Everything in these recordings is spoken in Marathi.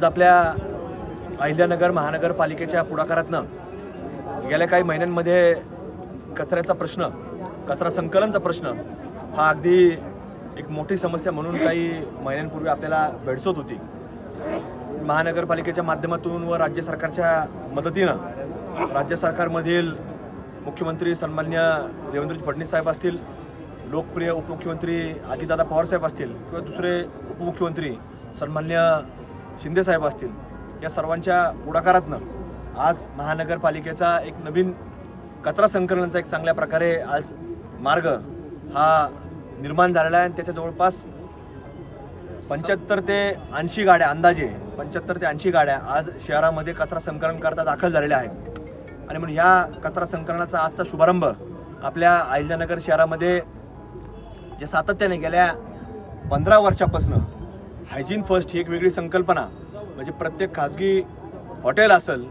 आज आपल्या अहिल्यानगर महानगरपालिकेच्या पुढाकारातनं गेल्या काही महिन्यांमध्ये कचऱ्याचा प्रश्न कचरा संकलनचा प्रश्न हा अगदी एक मोठी समस्या म्हणून काही महिन्यांपूर्वी आपल्याला भेडसत होती. महानगरपालिकेच्या माध्यमातून व राज्य सरकारच्या मदतीनं राज्य सरकारमधील मुख्यमंत्री सन्मान्य देवेंद्र फडणवीस साहेब असतील लोकप्रिय उपमुख्यमंत्री अजितदादा पवार साहेब असतील किंवा दुसरे उपमुख्यमंत्री सन्मान्य शिंदे साहेब असतील या सर्वांच्या पुढाकारातनं आज महानगरपालिकेचा एक नवीन कचरा संकलनाचा एक चांगल्या प्रकारे आज मार्ग हा निर्माण झालेला आहे आणि त्याच्या जवळपास पंच्याहत्तर ते ऐंशी गाड्या अंदाजे पंच्याहत्तर ते ऐंशी गाड्या आज शहरामध्ये कचरा संकलन करता दाखल झालेल्या आहेत. आणि म्हणून ह्या कचरा संकलनाचा आजचा शुभारंभ आपल्या अहिल्यानगर शहरामध्ये जे सातत्याने गेल्या पंधरा वर्षापासून हायजीन फर्स्ट ही एक वेगळी संकल्पना. म्हणजे प्रत्येक खाजगी हॉटेल असेल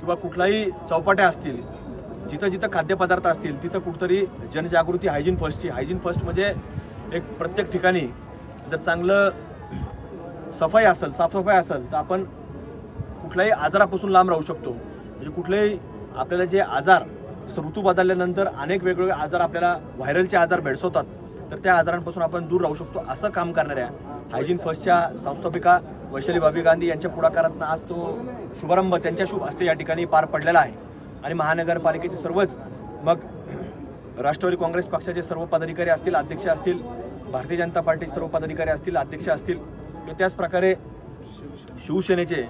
किंवा कुठलाही चौपाट्या असतील जिथं जिथं खाद्यपदार्थ असतील तिथं कुठतरी जनजागृती हायजीन फर्स्टची. हायजीन फर्स्ट म्हणजे एक प्रत्येक ठिकाणी जर चांगलं सफाई असेल साफसफाई असेल तर आपण कुठल्याही आजारापासून लांब राहू शकतो. म्हणजे कुठलेही आपल्याला जे आजार जसं ऋतू बदलल्यानंतर अनेक वेगवेगळे आजार आपल्याला व्हायरलचे आजार भेडसवतात. तर त्या आजारांपासून आपण दूर राहू शकतो असं काम करणाऱ्या हायजीन फर्स्टच्या संस्थापिका वैशाली भाभी गांधी यांच्या पुढाकारातनं आज तो शुभारंभ त्यांच्या शुभ हस्ते या ठिकाणी पार पडलेला आहे. आणि महानगरपालिकेचे सर्वच मग राष्ट्रवादी काँग्रेस पक्षाचे सर्व पदाधिकारी असतील अध्यक्ष असतील भारतीय जनता पार्टीचे सर्व पदाधिकारी असतील अध्यक्ष असतील किंवा त्याच प्रकारे शिवसेनेचे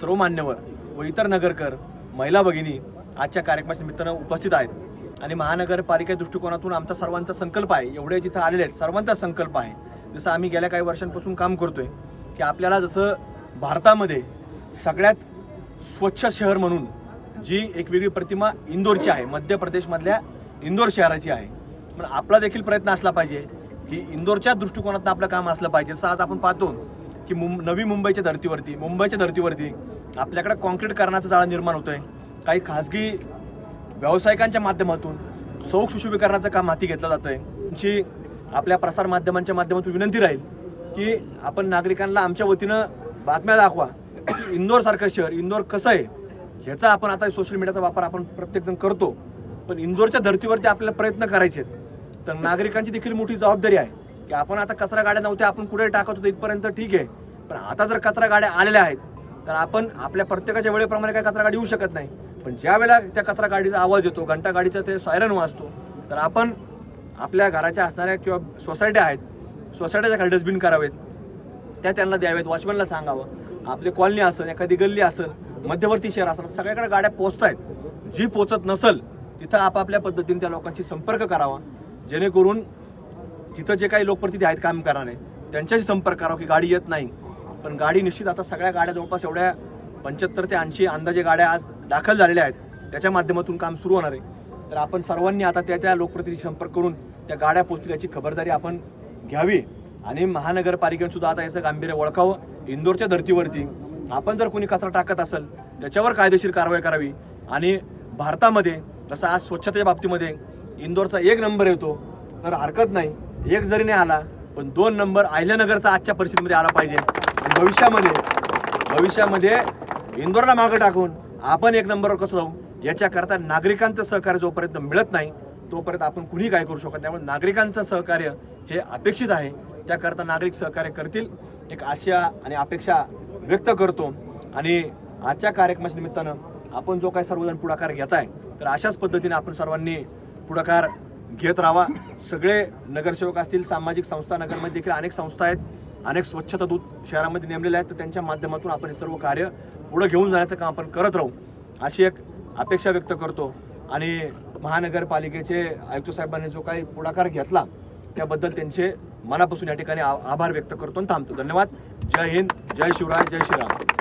सर्व मान्यवर व इतर नगरकर महिला भगिनी आजच्या कार्यक्रमाच्या निमित्तानं उपस्थित आहेत. आणि महानगरपालिका दृष्टिकोनातून आमचा सर्वांचा संकल्प आहे. एवढे जिथं आलेले आहेत सर्वांचा संकल्प आहे. जसं आम्ही गेल्या काही वर्षांपासून काम करतोय की आपल्याला जसं भारतामध्ये सगळ्यात स्वच्छ शहर म्हणून जी एक वेगळी प्रतिमा इंदोरची आहे मध्य प्रदेशमधल्या इंदोर शहराची आहे पण आपला देखील प्रयत्न असला पाहिजे की इंदोरच्या दृष्टिकोनातून आपलं काम असलं पाहिजे. जसं आज आपण पाहतो की मुं नवी मुंबईच्या धर्तीवरती मुंबईच्या धर्तीवरती आपल्याकडे कॉन्क्रीट करण्याचं जाळं निर्माण होतं आहे काही खाजगी व्यावसायिकांच्या माध्यमातून सौख सुशोभीकरणाचं काम हाती घेतलं जातं आहे तुमची आपल्या प्रसार माध्यमांच्या माध्यमातून विनंती राहील की आपण नागरिकांना आमच्या वतीनं बातम्या दाखवा. इंदोरसारखं शहर इंदोर कसं आहे ह्याचा आपण आता सोशल मीडियाचा वापर आपण प्रत्येकजण करतो. पण इंदोरच्या धर्तीवरती आपल्याला प्रयत्न करायचे आहेत. तर नागरिकांची देखील मोठी जबाबदारी आहे की आपण आता कचरा गाड्या नव्हत्या आपण कुठे टाकत होतो इथपर्यंत ठीक आहे. पण आता जर कचरा गाड्या आलेल्या आहेत तर आपण आपल्या प्रत्येकाच्या वेळेप्रमाणे काय कचरा गाडी येऊ शकत नाही. पण ज्या वेळेला त्या कचरा गाडीचा आवाज येतो घंटा गाडीचा ते सायरन वाजतो तर आपण आपल्या घराच्या असणाऱ्या किंवा सोसायट्या आहेत सोसायट्याच्या खाली डस्टबिन करावेत. त्या त्यांना द्यावेत वॉचमॅनला सांगावं. आपली कॉलनी असेल एखादी गल्ली असेल मध्यवर्ती शहर असेल सगळ्याकडे गाड्या पोचत आहेत जी पोचत नसेल तिथं आपापल्या पद्धतीने त्या लोकांशी संपर्क करावा. जेणेकरून तिथं जे काही लोकप्रतिनिधी आहेत काम करणारे त्यांच्याशी संपर्क करावा की गाडी येत नाही. पण गाडी निश्चित आता सगळ्या गाड्या जवळपास एवढ्या पंच्याहत्तर ते ऐंशी अंदाजे गाड्या आज दाखल झालेल्या आहेत. त्याच्या माध्यमातून काम सुरू होणार आहे. तर आपण सर्वांनी आता त्या त्या लोकप्रतिनिधी संपर्क करून त्या गाड्या पोचतील याची खबरदारी आपण घ्यावी. आणि महानगरपालिकेने सुद्धा आता याचं गांभीर्य ओळखावं. इंदोरच्या धर्तीवरती आपण जर कोणी कचरा टाकत असेल त्याच्यावर कायदेशीर कारवाई करावी. आणि भारतामध्ये जसं आज स्वच्छतेच्या बाबतीमध्ये इंदोरचा एक नंबर येतो तर हरकत नाही. एक जरी नाही आला पण दोन नंबर अहिल्यानगरचा आजच्या परिस्थितीमध्ये आला पाहिजे. भविष्यामध्ये भविष्यामध्ये इंदोरला मागं टाकून आपण एक नंबरवर कसं जाऊ? याच्याकरता नागरिकांचं सहकार्य जोपर्यंत मिळत नाही तोपर्यंत आपण कुणीही काय करू शकत त्यामुळे नागरिकांचं सहकार्य हे अपेक्षित आहे. त्याकरता नागरिक सहकार्य करतील. एक आशा आणि अपेक्षा व्यक्त करतो. आणि आजच्या कार्यक्रमाच्या निमित्तानं आपण जो काय सर्वजण पुढाकार घेत आहे तर अशाच पद्धतीने आपण सर्वांनी पुढाकार घेत राहावा. सगळे नगरसेवक असतील सामाजिक संस्था नगरमध्ये देखील अनेक संस्था आहेत. अनेक स्वच्छता दूत शहरामध्ये नेमलेले आहेत. तर त्यांच्या माध्यमातून आपण हे सर्व कार्य पुढं घेऊन जाण्याचं काम आपण करत राहू अशी एक अपेक्षा व्यक्त करतो. आणि महानगरपालिकेचे आयुक्त साहेबांनी जो काही पुढाकार घेतला त्याबद्दल त्यांचे मनापासून या ठिकाणी आ- आभार व्यक्त करतो आणि थांबतो. धन्यवाद. जय हिंद. जय शिवराय. जय श्रीराम.